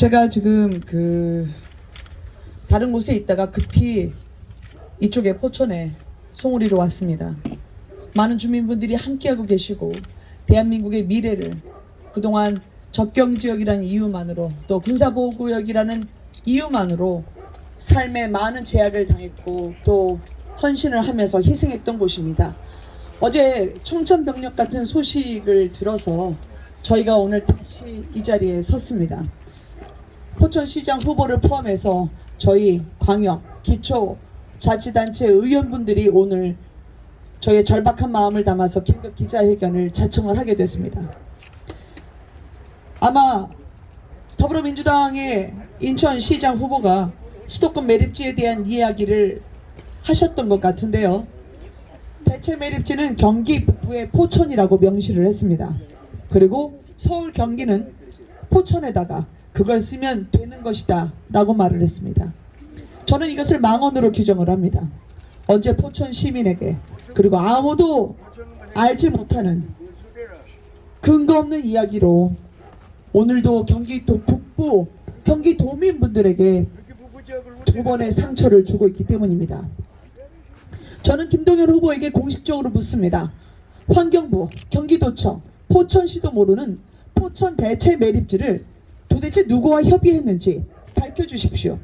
제가 지금 그 다른 곳에 있다가 급히 이쪽에 포천에 송우리로 왔습니다. 많은 주민분들이 함께하고 계시고 대한민국의 미래를 그동안 접경 지역이라는 이유만으로 또 군사보호구역이라는 이유만으로 삶에 많은 제약을 당했고 또 헌신을 하면서 희생했던 곳입니다. 어제 청천벽력 같은 소식을 들어서 저희가 오늘 다시 이 자리에 섰습니다. 포천시장 후보를 포함해서 저희 광역 기초 자치단체 의원분들이 오늘 저희의 절박한 마음을 담아서 긴급 기자회견을 자청을 하게 됐습니다. 아마 더불어민주당의 인천시장 후보가 수도권 매립지에 대한 이야기를 하셨던 것 같은데요. 대체 매립지는 경기 북부의 포천이라고 명시를 했습니다. 그리고 서울 경기는 포천에다가 그걸 쓰면 되는 것이다 라고 말을 했습니다. 저는 이것을 망언으로 규정을 합니다. 언제 포천 시민에게 그리고 아무도 알지 못하는 근거 없는 이야기로 오늘도 경기도 북부 경기 도민분들에게 두 번의 상처를 주고 있기 때문입니다. 저는 김동연 후보에게 공식적으로 묻습니다. 환경부, 경기도청, 포천시도 모르는 포천 대체 매립지를 도대체 누구와 협의했는지 밝혀주십시오.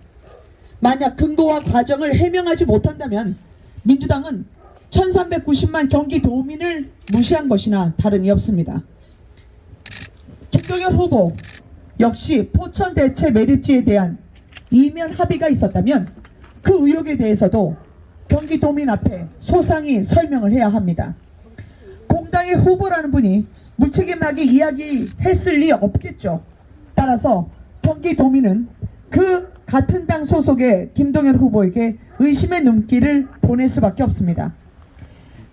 만약 근거와 과정을 해명하지 못한다면 민주당은 1390만 경기도민을 무시한 것이나 다름이 없습니다. 김동연 후보 역시 포천 대체 매립지에 대한 이면 합의가 있었다면 그 의혹에 대해서도 경기도민 앞에 소상히 설명을 해야 합니다. 공당의 후보라는 분이 무책임하게 이야기했을 리 없겠죠. 따라서 경기도민은 그 같은 당 소속의 김동연 후보에게 의심의 눈길을 보낼 수밖에 없습니다.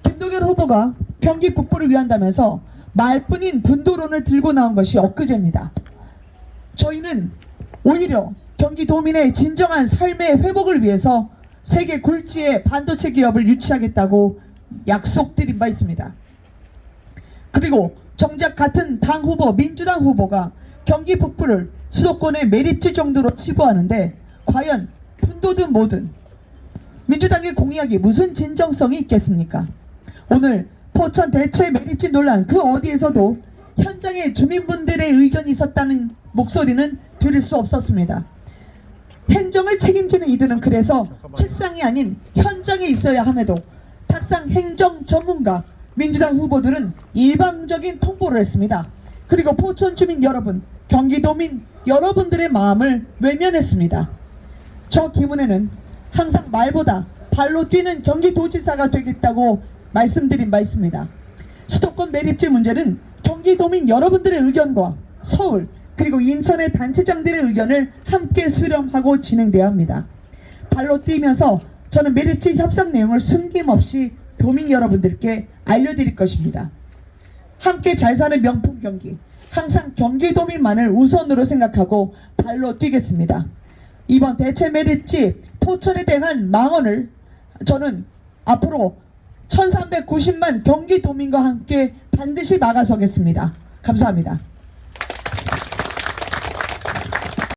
김동연 후보가 경기 북부를 위한다면서 말뿐인 분도론을 들고 나온 것이 엊그제입니다. 저희는 오히려 경기도민의 진정한 삶의 회복을 위해서 세계 굴지의 반도체 기업을 유치하겠다고 약속드린 바 있습니다. 그리고 정작 같은 당 후보 민주당 후보가 경기 북부를 수도권의 매립지 정도로 치부하는데 과연 분도든 뭐든 민주당의 공약이 무슨 진정성이 있겠습니까? 오늘 포천 대체 매립지 논란 그 어디에서도 현장의 주민분들의 의견이 있었다는 목소리는 들을 수 없었습니다. 행정을 책임지는 이들은 그래서 책상이 아닌 현장에 있어야 함에도 탁상 행정 전문가 민주당 후보들은 일방적인 통보를 했습니다. 그리고 포천 주민 여러분, 경기도민 여러분들의 마음을 외면했습니다. 저 기문에는 항상 말보다 발로 뛰는 경기도지사가 되겠다고 말씀드린 바 있습니다. 수도권 매립지 문제는 경기도민 여러분들의 의견과 서울 그리고 인천의 단체장들의 의견을 함께 수렴하고 진행돼야 합니다. 발로 뛰면서 저는 매립지 협상 내용을 숨김없이 도민 여러분들께 알려드릴 것입니다. 함께 잘 사는 명품 경기, 항상 경기 도민만을 우선으로 생각하고 발로 뛰겠습니다. 이번 대체 매립지 포천에 대한 망언을 저는 앞으로 1390만 경기 도민과 함께 반드시 막아서겠습니다. 감사합니다.